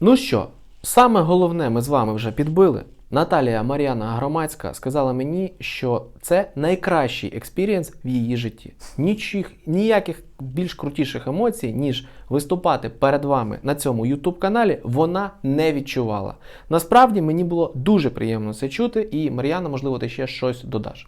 Ну що, саме головне ми з вами вже підбили. Наталія Мар'яна Громадська сказала мені, що це найкращий експірієнс в її житті. Нічих, ніяких більш крутіших емоцій, ніж виступати перед вами на цьому YouTube каналі, вона не відчувала. Насправді мені було дуже приємно це чути, і Мар'яна, можливо, ти ще щось додаш.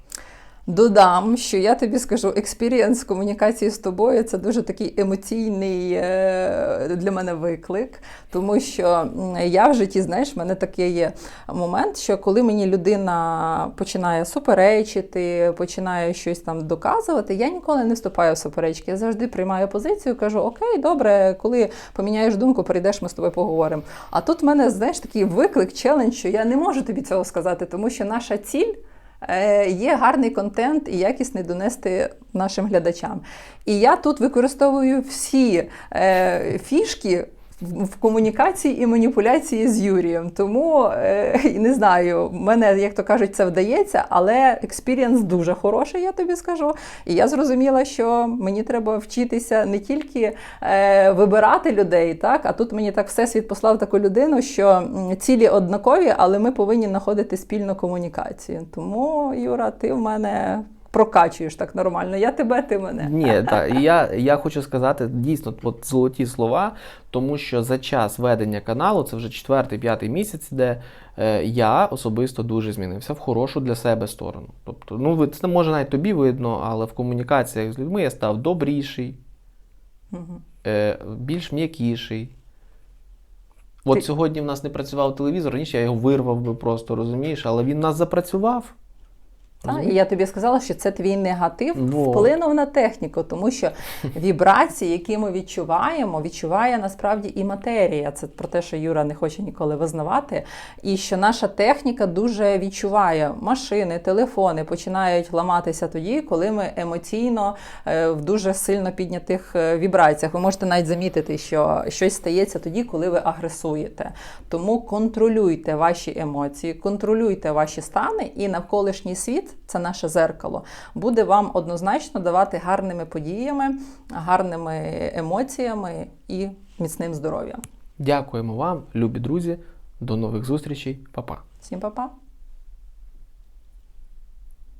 Додам, що я тобі скажу, експірієнс комунікації з тобою це дуже такий емоційний е, для мене виклик, тому що я в житті, знаєш, в мене такий є момент, що коли мені людина починає суперечити, починає щось там доказувати, я ніколи не вступаю в суперечки. Я завжди приймаю позицію, кажу: Окей, добре, коли поміняєш думку, прийдеш, ми з тобою поговоримо. А тут в мене, знаєш, такий виклик, челендж, що я не можу тобі цього сказати, тому що наша ціль. Е, Є гарний контент і якісний донести нашим глядачам. І я тут використовую всі е, фішки в комунікації і маніпуляції з Юрієм. Тому е, не знаю, мене, як то кажуть, це вдається, але експірієнс дуже хороший, я тобі скажу. І я зрозуміла, що мені треба вчитися не тільки е, вибирати людей, так, а тут мені так всесвіт послав таку людину, що цілі однакові, але ми повинні знаходити спільну комунікацію. Тому, Юра, ти в мене прокачуєш так нормально. Я тебе, ти мене. Ні, так, я, я хочу сказати дійсно от золоті слова, тому що за час ведення каналу, це вже четвертий-п'ятий місяць, де е, я особисто дуже змінився в хорошу для себе сторону. Тобто, ну ви- це може навіть тобі видно, але в комунікаціях з людьми я став добріший, е, більш м'якіший. От Ти- сьогодні в нас не працював телевізор, раніше я його вирвав би просто, розумієш, але він нас запрацював. Та, і я тобі сказала, що це твій негатив вплинув на техніку, тому що вібрації, які ми відчуваємо, відчуває насправді і матерія. Це про те, що Юра не хоче ніколи визнавати. І що наша техніка дуже відчуває машини, телефони починають ламатися тоді, коли ми емоційно е, в дуже сильно піднятих е, вібраціях. Ви можете навіть замітити, що щось стається тоді, коли ви агресуєте. Тому контролюйте ваші емоції, контролюйте ваші стани, і навколишній світ це наше зеркало, буде вам однозначно давати гарними подіями, гарними емоціями і міцним здоров'ям. Дякуємо вам, любі друзі. До нових зустрічей, Па-па. Всім па-па!